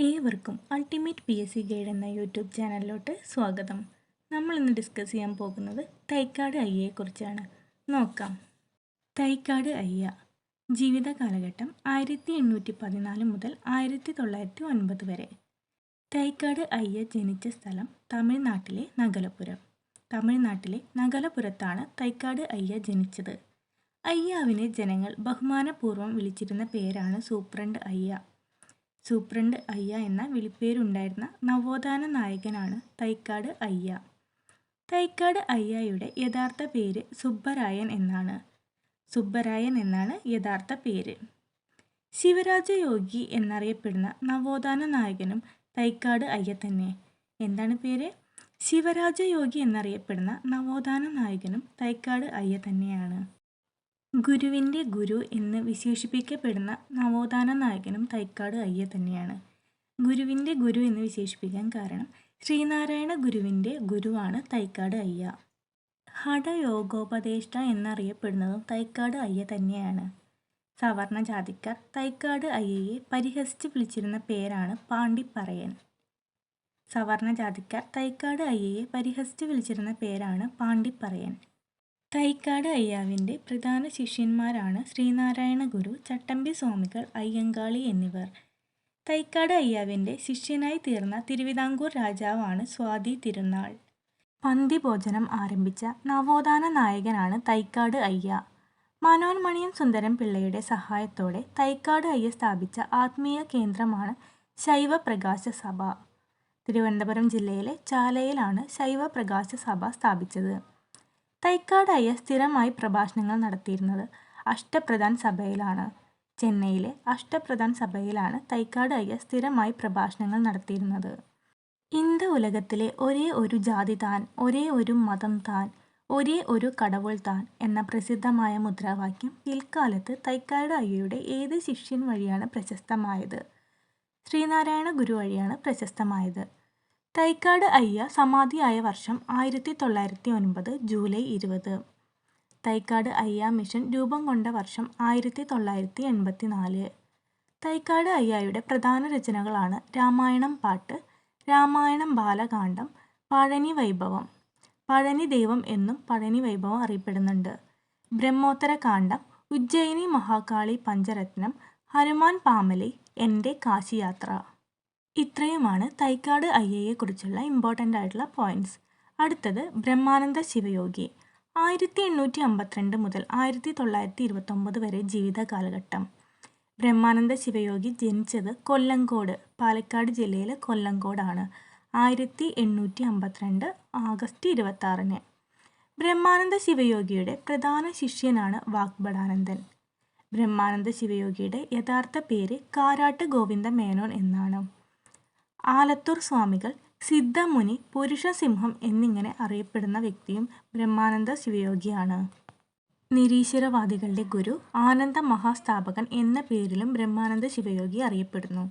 ഏവർക്കും ultimate P S C guide എന്ന YouTube ചാനലിലോട്ട് സ്വാഗതം. നമ്മൾ ഇന്ന് ഡിസ്കസ് ചെയ്യാൻ പോകുന്നത് തൈക്കാട് അയ്യയെക്കുറിച്ചാണ് നോക്കാം. തൈക്കാട് അയ്യ. ജീവിത കാലഘട്ടം ആയിരത്തി എണ്ണൂറ്റി പതിനാല് മുതൽ ആയിരത്തി തൊള്ളായിരത്തി ഒൻപത് വരെ. തൈക്കാട് അയ്യ ജനിച്ച സ്ഥലം തമിഴ്നാട്ടിലെ നഗലപുരം. തമിഴ്നാട്ടിലെ നഗലപുരത്താണ് തൈക്കാട് അയ്യ ജനിച്ചത്. അയ്യാവിനെ ജനങ്ങൾ ബഹുമാനപൂർവം വിളിച്ചിരുന്ന പേരാണ് സൂപ്രണ്ട് അയ്യ. സൂപ്രണ്ട് അയ്യ എന്ന വിളിപ്പേരുണ്ടായിരുന്ന നവോത്ഥാന നായകനാണ് തൈക്കാട് അയ്യ. തൈക്കാട് അയ്യായുടെ യഥാർത്ഥ പേര് സുബ്ബരായൻ എന്നാണ്. സുബ്ബരായൻ എന്നാണ് യഥാർത്ഥ പേര്. ശിവരാജയോഗി എന്നറിയപ്പെടുന്ന നവോത്ഥാന നായകനും തൈക്കാട് അയ്യ തന്നെ. എന്താണ് പേര്? ശിവരാജയോഗി എന്നറിയപ്പെടുന്ന നവോത്ഥാന നായകനും തൈക്കാട് അയ്യ തന്നെയാണ്. ഗുരുവിന്റെ ഗുരു എന്ന് വിശേഷിപ്പിക്കപ്പെടുന്ന നവോത്ഥാന നായകനും തൈക്കാട് അയ്യ തന്നെയാണ്. ഗുരുവിന്റെ ഗുരു എന്ന് വിശേഷിപ്പിക്കാൻ കാരണം ശ്രീനാരായണ ഗുരുവിന്റെ ഗുരുവാണ് തൈക്കാട് അയ്യ ഹഠയോഗോപദേഷ്ട എന്നറിയപ്പെടുന്നതും തൈക്കാട് അയ്യ തന്നെയാണ്. സവർണ ജാതിക്കാർ തൈക്കാട് അയ്യയെ പരിഹസിച്ച് വിളിച്ചിരുന്ന പേരാണ് പാണ്ടിപ്പറയൻ. സവർണ ജാതിക്കാർ തൈക്കാട് അയ്യയെ പരിഹസിച്ച് വിളിച്ചിരുന്ന പേരാണ് പാണ്ടിപ്പറയൻ. തൈക്കാട് അയ്യാവിന്റെ പ്രധാന ശിഷ്യന്മാരാണ് ശ്രീനാരായണ ഗുരു ചട്ടമ്പി സ്വാമികൾ അയ്യങ്കാളി എന്നിവർ. തൈക്കാട് അയ്യാവിന്റെ ശിഷ്യനായി തീർന്ന തിരുവിതാംകൂർ രാജാവാണ് സ്വാതി തിരുനാൾ. പന്തിഭോജനം ആരംഭിച്ച നവോത്ഥാന നായകനാണ് തൈക്കാട് അയ്യ. മനോന്മണിയും സുന്ദരം പിള്ളയുടെ സഹായത്തോടെ തൈക്കാട് അയ്യ സ്ഥാപിച്ച ആത്മീയ കേന്ദ്രമാണ് ശൈവ പ്രകാശ സഭ. തിരുവനന്തപുരം ജില്ലയിലെ ചാലയിലാണ് ശൈവ പ്രകാശ സഭ സ്ഥാപിച്ചത്. തൈക്കാട് സ്ഥിരമായി പ്രഭാഷണങ്ങൾ നടത്തിയിരുന്നത് അഷ്ടപ്രധാൻ സഭയിലാണ്. ചെന്നൈയിലെ അഷ്ടപ്രധാൻ സഭയിലാണ് തൈക്കാട് സ്ഥിരമായി പ്രഭാഷണങ്ങൾ നടത്തിയിരുന്നത്. ഇന്ത്യ ഉലകത്തിലെ ഒരേ ഒരു ജാതി താൻ ഒരേ ഒരു മതം താൻ ഒരേ ഒരു കടവുൾ താൻ എന്ന പ്രസിദ്ധമായ മുദ്രാവാക്യം പിൽക്കാലത്ത് തൈക്കാട് അയ്യയുടെ ഏത് ശിഷ്യൻ വഴിയാണ് പ്രശസ്തമായത്? ശ്രീനാരായണ ഗുരു വഴിയാണ് പ്രശസ്തമായത്. തൈക്കാട് അയ്യ സമാധിയായ വർഷം ആയിരത്തി തൊള്ളായിരത്തി ഒൻപത് ജൂലൈ ഇരുപത്. തൈക്കാട് അയ്യ മിഷൻ രൂപം കൊണ്ട വർഷം ആയിരത്തി തൊള്ളായിരത്തി എൺപത്തി നാല് തൈക്കാട് അയ്യായുടെ പ്രധാന രചനകളാണ് രാമായണം പാട്ട് രാമായണം ബാലകാന്ഡം പഴനി വൈഭവം. പഴനി ദൈവം എന്നും പഴനി വൈഭവം അറിയപ്പെടുന്നുണ്ട്. ബ്രഹ്മോത്തര കാന്ഡം ഉജ്ജയിനി മഹാകാളി പഞ്ചരത്നം ഹനുമാൻ പാമലി എന്റെ കാശിയാത്ര. ഇത്രയുമാണ് തൈക്കാട് ഐ അയ്യയെക്കുറിച്ചുള്ള ഇമ്പോർട്ടന്റ് ആയിട്ടുള്ള പോയിന്റ്സ് അടുത്തത് ബ്രഹ്മാനന്ദ ശിവയോഗി. ആയിരത്തി എണ്ണൂറ്റി അമ്പത്തിരണ്ട് മുതൽ ആയിരത്തി തൊള്ളായിരത്തി ഇരുപത്തൊമ്പത് വരെ ജീവിത കാലഘട്ടം. ബ്രഹ്മാനന്ദ ശിവയോഗി ജനിച്ചത് കൊല്ലങ്കോട് പാലക്കാട് ജില്ലയിലെ കൊല്ലങ്കോടാണ്. ആയിരത്തി എണ്ണൂറ്റി അമ്പത്തിരണ്ട് ആഗസ്റ്റ് ഇരുപത്താറിന്. ബ്രഹ്മാനന്ദ ശിവയോഗിയുടെ പ്രധാന ശിഷ്യനാണ് വാഗ്ബടാനന്ദൻ ബ്രഹ്മാനന്ദ ശിവയോഗിയുടെ യഥാർത്ഥ പേര് കാരാട്ട് ഗോവിന്ദ മേനോൻ എന്നാണ്. ആലത്തൂർ സ്വാമികൾ സിദ്ധമുനി പുരുഷസിംഹം എന്നിങ്ങനെ അറിയപ്പെടുന്ന വ്യക്തിയും ബ്രഹ്മാനന്ദ ശിവയോഗിയാണ്. നിരീശ്വരവാദികളുടെ ഗുരു ആനന്ദ മഹാസ്ഥാപകൻ എന്ന പേരിലും ബ്രഹ്മാനന്ദ ശിവയോഗി അറിയപ്പെടുന്നു.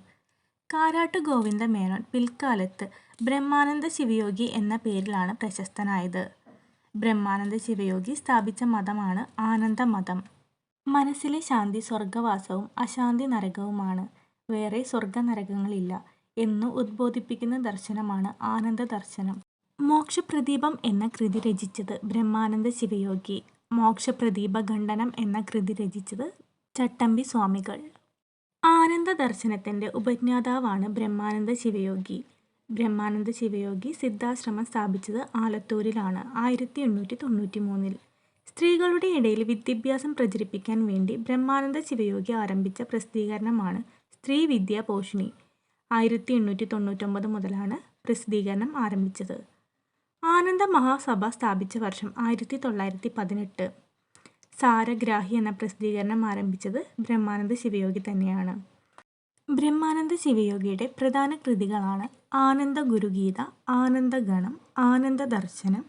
കാരാട്ട് ഗോവിന്ദ മേനോൻ പിൽക്കാലത്ത് ബ്രഹ്മാനന്ദ ശിവയോഗി എന്ന പേരിലാണ് പ്രശസ്തനായത്. ബ്രഹ്മാനന്ദ ശിവയോഗി സ്ഥാപിച്ച മതമാണ് ആനന്ദ മതം. മനസ്സിലെ ശാന്തി സ്വർഗവാസവും അശാന്തി നരകവുമാണ്. വേറെ സ്വർഗ നരകങ്ങളില്ല എന്ന് ഉദ്ബോധിപ്പിക്കുന്ന ദർശനമാണ് ആനന്ദ ദർശനം. മോക്ഷപ്രദീപം എന്ന കൃതി രചിച്ചത് ബ്രഹ്മാനന്ദ ശിവയോഗി. മോക്ഷപ്രദീപ ഖണ്ഡനം എന്ന കൃതി രചിച്ചത് ചട്ടമ്പി സ്വാമികൾ. ആനന്ദ ദർശനത്തിന്റെ ഉപജ്ഞാതാവാണ് ബ്രഹ്മാനന്ദ ശിവയോഗി. ബ്രഹ്മാനന്ദ ശിവയോഗി സിദ്ധാശ്രമം സ്ഥാപിച്ചത് ആലത്തൂരിലാണ് ആയിരത്തി എണ്ണൂറ്റി തൊണ്ണൂറ്റി മൂന്നിൽ സ്ത്രീകളുടെ ഇടയിൽ വിദ്യാഭ്യാസം പ്രചരിപ്പിക്കാൻ വേണ്ടി ബ്രഹ്മാനന്ദ ശിവയോഗി ആരംഭിച്ച പ്രസിദ്ധീകരണമാണ് സ്ത്രീ വിദ്യാ പോഷിണി ആയിരത്തി എണ്ണൂറ്റി തൊണ്ണൂറ്റൊമ്പത് മുതലാണ് പ്രസിദ്ധീകരണം ആരംഭിച്ചത്. ആനന്ദ മഹാസഭ സ്ഥാപിച്ച വർഷം ആയിരത്തി തൊള്ളായിരത്തി പതിനെട്ട് സാരഗ്രാഹി എന്ന പ്രസിദ്ധീകരണം ആരംഭിച്ചത് ബ്രഹ്മാനന്ദ ശിവയോഗി തന്നെയാണ്. ബ്രഹ്മാനന്ദ ശിവയോഗിയുടെ പ്രധാന കൃതികളാണ് ആനന്ദ ഗുരുഗീത ആനന്ദ ഗണം ആനന്ദ ദർശനം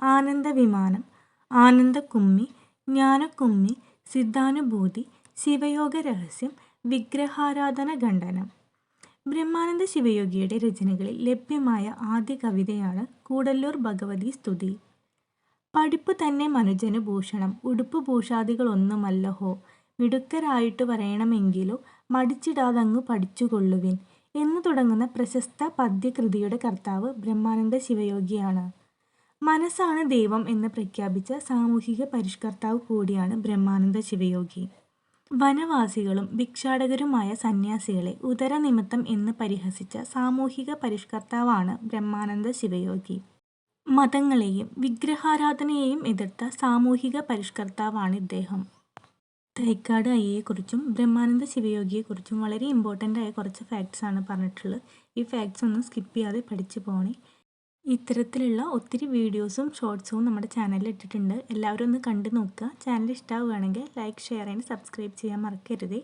ആനന്ദ വിമാനം ആനന്ദ കുമ്മി ജ്ഞാനക്കുമ്മി സിദ്ധാനുഭൂതി ശിവയോഗ രഹസ്യം വിഗ്രഹാരാധന ഖണ്ഡനം. ബ്രഹ്മാനന്ദ ശിവയോഗിയുടെ രചനകളിൽ ലഭ്യമായ ആദ്യ കവിതയാണ് കൂടല്ലൂർ ഭഗവതി സ്തുതി. പഠിപ്പ് തന്നെ മനുജന് ഭൂഷണം. ഉടുപ്പ് ഭൂഷാദികളൊന്നുമല്ലഹോ. മിടുക്കരായിട്ട് പറയണമെങ്കിലോ മടിച്ചിടാതങ്ങു പഠിച്ചുകൊള്ളുവിൻ എന്ന് തുടങ്ങുന്ന പ്രശസ്ത പദ്യകൃതിയുടെ കർത്താവ് ബ്രഹ്മാനന്ദ ശിവയോഗിയാണ്. മനസ്സാണ് ദൈവം എന്ന് പ്രഖ്യാപിച്ച സാമൂഹിക പരിഷ്കർത്താവ് കൂടിയാണ് ബ്രഹ്മാനന്ദ ശിവയോഗി. വനവാസികളും ഭിക്ഷാടകരുമായ സന്യാസികളെ ഉദരനിമിത്തം എന്ന് പരിഹസിച്ച സാമൂഹിക പരിഷ്കർത്താവാണ് ബ്രഹ്മാനന്ദ ശിവയോഗി. മതങ്ങളെയും വിഗ്രഹാരാധനയെയും എതിർത്ത സാമൂഹിക പരിഷ്കർത്താവാണ് ഇദ്ദേഹം. തൈക്കാട് അയ്യയെക്കുറിച്ചും ബ്രഹ്മാനന്ദ ശിവയോഗിയെക്കുറിച്ചും വളരെ ഇമ്പോർട്ടന്റ് ആയ കുറച്ച് ഫാക്ട്സ് ആണ് പറഞ്ഞിട്ടുള്ളത്. ഈ ഫാക്ട്സ് ഒന്നും സ്കിപ്പ് ചെയ്യാതെ പഠിച്ചു പോകണേ ഇത്തരത്തിലുള്ള ഒത്തിരി വീഡിയോസും ഷോർട്സും നമ്മുടെ ചാനലിൽ ഇട്ടിട്ടുണ്ട്. എല്ലാവരും ഒന്ന് കണ്ടു നോക്കുക. ചാനൽ ഇഷ്ടമാവുകയാണെങ്കിൽ ലൈക്ക് ഷെയർ ആൻഡ് സബ്സ്ക്രൈബ് ചെയ്യാൻ മറക്കരുതേ.